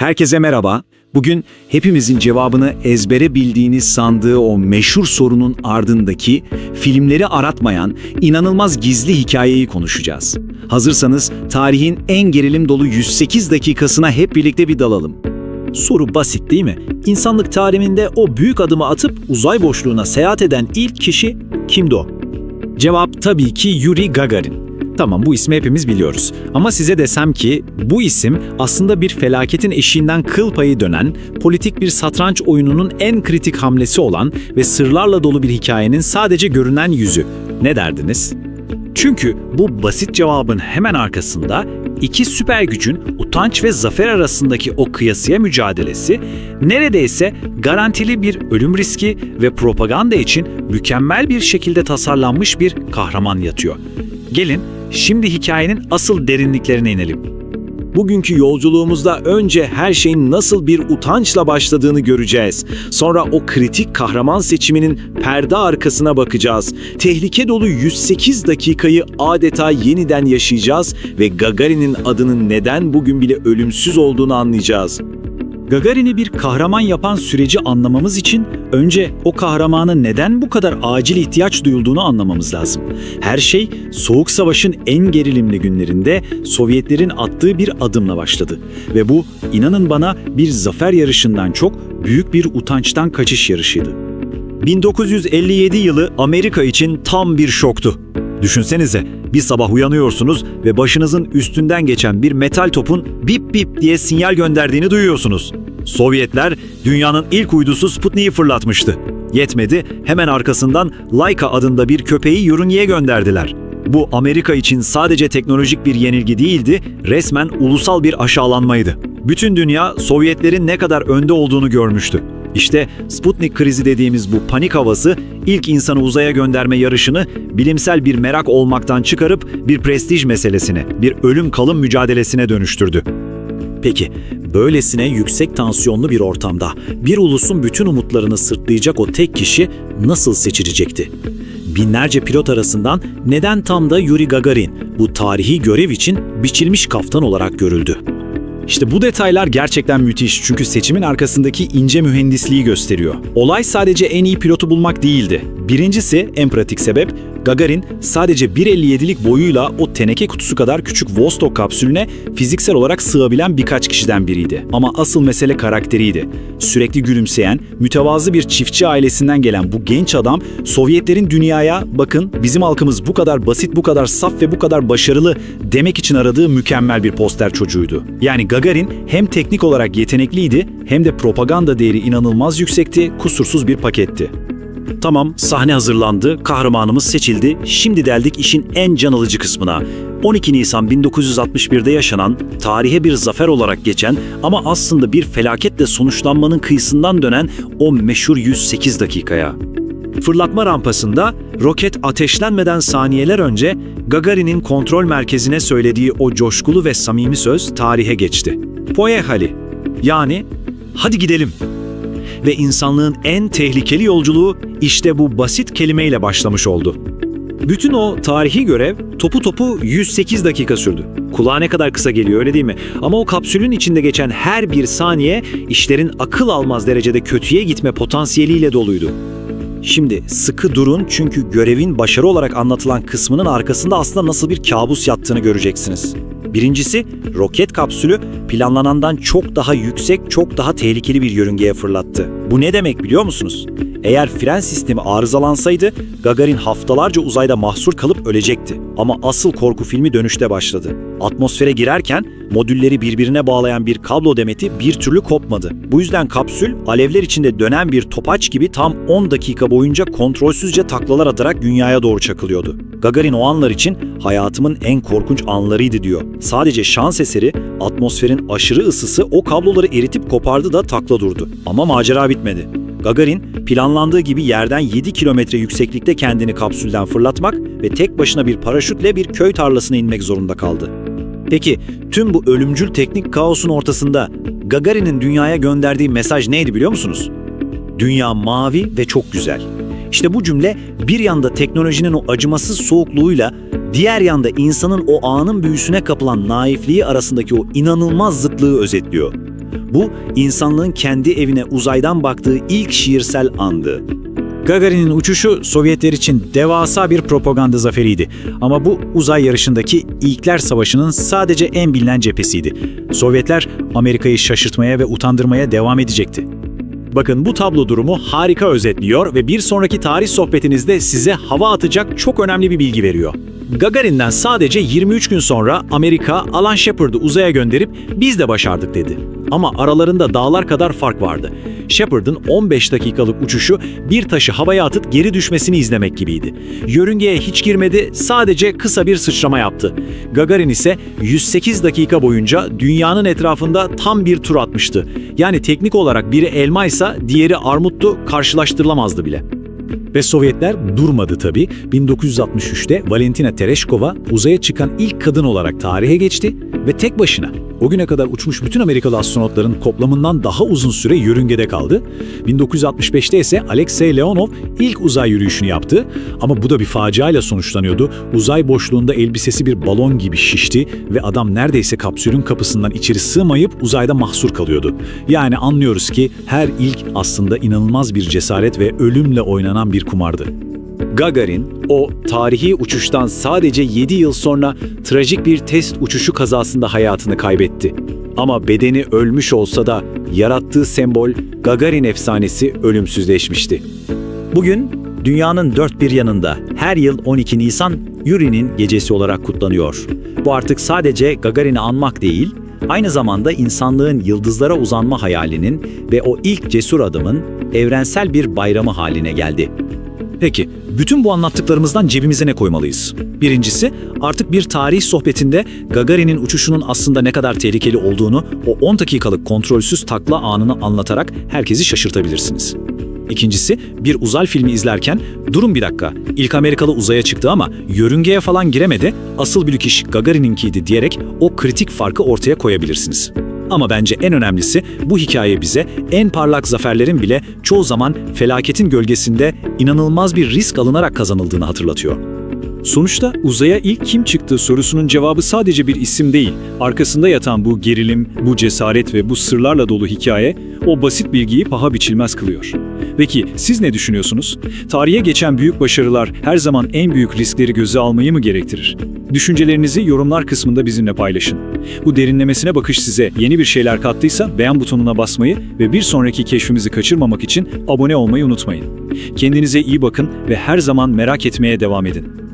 Herkese merhaba. Bugün hepimizin cevabını ezbere bildiğini sandığı o meşhur sorunun ardındaki filmleri aratmayan inanılmaz gizli hikayeyi konuşacağız. Hazırsanız tarihin en gerilim dolu 108 dakikasına hep birlikte bir dalalım. Soru basit değil mi? İnsanlık tarihinde o büyük adımı atıp uzay boşluğuna seyahat eden ilk kişi kimdi o? Cevap tabii ki Yuri Gagarin. Tamam bu ismi hepimiz biliyoruz. Ama size desem ki bu isim aslında bir felaketin eşiğinden kıl payı dönen, politik bir satranç oyununun en kritik hamlesi olan ve sırlarla dolu bir hikayenin sadece görünen yüzü. Ne derdiniz? Çünkü bu basit cevabın hemen arkasında iki süper gücün utanç ve zafer arasındaki o kıyasıya mücadelesi, neredeyse garantili bir ölüm riski ve propaganda için mükemmel bir şekilde tasarlanmış bir kahraman yatıyor. Gelin şimdi hikayenin asıl derinliklerine inelim. Bugünkü yolculuğumuzda önce her şeyin nasıl bir utançla başladığını göreceğiz. Sonra o kritik kahraman seçiminin perde arkasına bakacağız. Tehlike dolu 108 dakikayı adeta yeniden yaşayacağız ve Gagarin'in adının neden bugün bile ölümsüz olduğunu anlayacağız. Gagarin'i bir kahraman yapan süreci anlamamız için önce o kahramana neden bu kadar acil ihtiyaç duyulduğunu anlamamız lazım. Her şey Soğuk Savaş'ın en gerilimli günlerinde Sovyetlerin attığı bir adımla başladı. Ve bu inanın bana bir zafer yarışından çok büyük bir utançtan kaçış yarışıydı. 1957 yılı Amerika için tam bir şoktu. Düşünsenize bir sabah uyanıyorsunuz ve başınızın üstünden geçen bir metal topun bip bip diye sinyal gönderdiğini duyuyorsunuz. Sovyetler dünyanın ilk uydusu Sputnik'i fırlatmıştı. Yetmedi hemen arkasından Laika adında bir köpeği yörüngeye gönderdiler. Bu Amerika için sadece teknolojik bir yenilgi değildi, resmen ulusal bir aşağılanmaydı. Bütün dünya Sovyetlerin ne kadar önde olduğunu görmüştü. İşte Sputnik krizi dediğimiz bu panik havası ilk insanı uzaya gönderme yarışını bilimsel bir merak olmaktan çıkarıp bir prestij meselesine, bir ölüm kalım mücadelesine dönüştürdü. Peki, böylesine yüksek tansiyonlu bir ortamda bir ulusun bütün umutlarını sırtlayacak o tek kişi nasıl seçilecekti? Binlerce pilot arasından neden tam da Yuri Gagarin bu tarihi görev için biçilmiş kaftan olarak görüldü? İşte bu detaylar gerçekten müthiş çünkü seçimin arkasındaki ince mühendisliği gösteriyor. Olay sadece en iyi pilotu bulmak değildi. Birincisi en pratik sebep Gagarin sadece 1.57'lik boyuyla o teneke kutusu kadar küçük Vostok kapsülüne fiziksel olarak sığabilen birkaç kişiden biriydi. Ama asıl mesele karakteriydi. Sürekli gülümseyen, mütevazı bir çiftçi ailesinden gelen bu genç adam Sovyetlerin dünyaya bakın bizim halkımız bu kadar basit, bu kadar saf ve bu kadar başarılı demek için aradığı mükemmel bir poster çocuğuydu. Yani Gagarin hem teknik olarak yetenekliydi hem de propaganda değeri inanılmaz yüksekti, kusursuz bir paketti. Tamam, sahne hazırlandı, kahramanımız seçildi. Şimdi deldik işin en can alıcı kısmına. 12 Nisan 1961'de yaşanan, tarihe bir zafer olarak geçen ama aslında bir felaketle sonuçlanmanın kıyısından dönen o meşhur 108 dakikaya. Fırlatma rampasında roket ateşlenmeden saniyeler önce Gagarin'in kontrol merkezine söylediği o coşkulu ve samimi söz tarihe geçti. Poyehali yani hadi gidelim ve insanlığın en tehlikeli yolculuğu işte bu basit kelimeyle başlamış oldu. Bütün o tarihi görev topu topu 108 dakika sürdü. Kulağa ne kadar kısa geliyor öyle değil mi? Ama o kapsülün içinde geçen her bir saniye işlerin akıl almaz derecede kötüye gitme potansiyeliyle doluydu. Şimdi sıkı durun çünkü görevin başarı olarak anlatılan kısmının arkasında aslında nasıl bir kabus yattığını göreceksiniz. Birincisi, roket kapsülü planlanandan çok daha yüksek, çok daha tehlikeli bir yörüngeye fırlattı. Bu ne demek biliyor musunuz? Eğer fren sistemi arızalansaydı Gagarin haftalarca uzayda mahsur kalıp ölecekti. Ama asıl korku filmi dönüşte başladı. Atmosfere girerken modülleri birbirine bağlayan bir kablo demeti bir türlü kopmadı. Bu yüzden kapsül alevler içinde dönen bir topaç gibi tam 10 dakika boyunca kontrolsüzce taklalar atarak dünyaya doğru çakılıyordu. Gagarin o anlar için hayatımın en korkunç anlarıydı diyor. Sadece şans eseri atmosferin aşırı ısısı o kabloları eritip kopardı da takla durdu. Ama macera bitmedi. Gagarin planlandığı gibi yerden 7 kilometre yükseklikte kendini kapsülden fırlatmak ve tek başına bir paraşütle bir köy tarlasına inmek zorunda kaldı. Peki tüm bu ölümcül teknik kaosun ortasında Gagarin'in dünyaya gönderdiği mesaj neydi biliyor musunuz? Dünya mavi ve çok güzel. İşte bu cümle bir yanda teknolojinin o acımasız soğukluğuyla diğer yanda insanın o anın büyüsüne kapılan naifliği arasındaki o inanılmaz zıtlığı özetliyor. Bu, insanlığın kendi evine uzaydan baktığı ilk şiirsel andı. Gagarin'in uçuşu Sovyetler için devasa bir propaganda zaferiydi. Ama bu uzay yarışındaki İlkler Savaşı'nın sadece en bilinen cephesiydi. Sovyetler Amerika'yı şaşırtmaya ve utandırmaya devam edecekti. Bakın bu tablo durumu harika özetliyor ve bir sonraki tarih sohbetinizde size hava atacak çok önemli bir bilgi veriyor. Gagarin'den sadece 23 gün sonra Amerika Alan Shepard'ı uzaya gönderip biz de başardık dedi. Ama aralarında dağlar kadar fark vardı. Shepard'ın 15 dakikalık uçuşu bir taşı havaya atıp geri düşmesini izlemek gibiydi. Yörüngeye hiç girmedi, sadece kısa bir sıçrama yaptı. Gagarin ise 108 dakika boyunca dünyanın etrafında tam bir tur atmıştı. Yani teknik olarak biri elmaysa diğeri armuttu, karşılaştırılamazdı bile. Ve Sovyetler durmadı tabii. 1963'te Valentina Tereshkova uzaya çıkan ilk kadın olarak tarihe geçti ve tek başına o güne kadar uçmuş bütün Amerikalı astronotların toplamından daha uzun süre yörüngede kaldı. 1965'te ise Alexey Leonov ilk uzay yürüyüşünü yaptı ama bu da bir faciayla sonuçlanıyordu. Uzay boşluğunda elbisesi bir balon gibi şişti ve adam neredeyse kapsülün kapısından içeri sığmayıp uzayda mahsur kalıyordu. Yani anlıyoruz ki her ilk aslında inanılmaz bir cesaret ve ölümle oynanan bir kumardı. Gagarin, o tarihi uçuştan sadece 7 yıl sonra trajik bir test uçuşu kazasında hayatını kaybetti. Ama bedeni ölmüş olsa da yarattığı sembol Gagarin efsanesi ölümsüzleşmişti. Bugün dünyanın dört bir yanında her yıl 12 Nisan Yuri'nin gecesi olarak kutlanıyor. Bu artık sadece Gagarin'i anmak değil, aynı zamanda insanlığın yıldızlara uzanma hayalinin ve o ilk cesur adımın evrensel bir bayramı haline geldi. Peki, bütün bu anlattıklarımızdan cebimize ne koymalıyız? Birincisi, artık bir tarih sohbetinde Gagarin'in uçuşunun aslında ne kadar tehlikeli olduğunu o 10 dakikalık kontrolsüz takla anını anlatarak herkesi şaşırtabilirsiniz. İkincisi, bir uzay filmi izlerken durun bir dakika, ilk Amerikalı uzaya çıktı ama yörüngeye falan giremedi, asıl büyük iş Gagarin'inkiydi diyerek o kritik farkı ortaya koyabilirsiniz. Ama bence en önemlisi bu hikaye bize en parlak zaferlerin bile çoğu zaman felaketin gölgesinde inanılmaz bir risk alınarak kazanıldığını hatırlatıyor. Sonuçta uzaya ilk kim çıktı sorusunun cevabı sadece bir isim değil. Arkasında yatan bu gerilim, bu cesaret ve bu sırlarla dolu hikaye o basit bilgiyi paha biçilmez kılıyor. Peki siz ne düşünüyorsunuz? Tarihe geçen büyük başarılar her zaman en büyük riskleri göze almayı mı gerektirir? Düşüncelerinizi yorumlar kısmında bizimle paylaşın. Bu derinlemesine bakış size yeni bir şeyler kattıysa beğen butonuna basmayı ve bir sonraki keşfimizi kaçırmamak için abone olmayı unutmayın. Kendinize iyi bakın ve her zaman merak etmeye devam edin.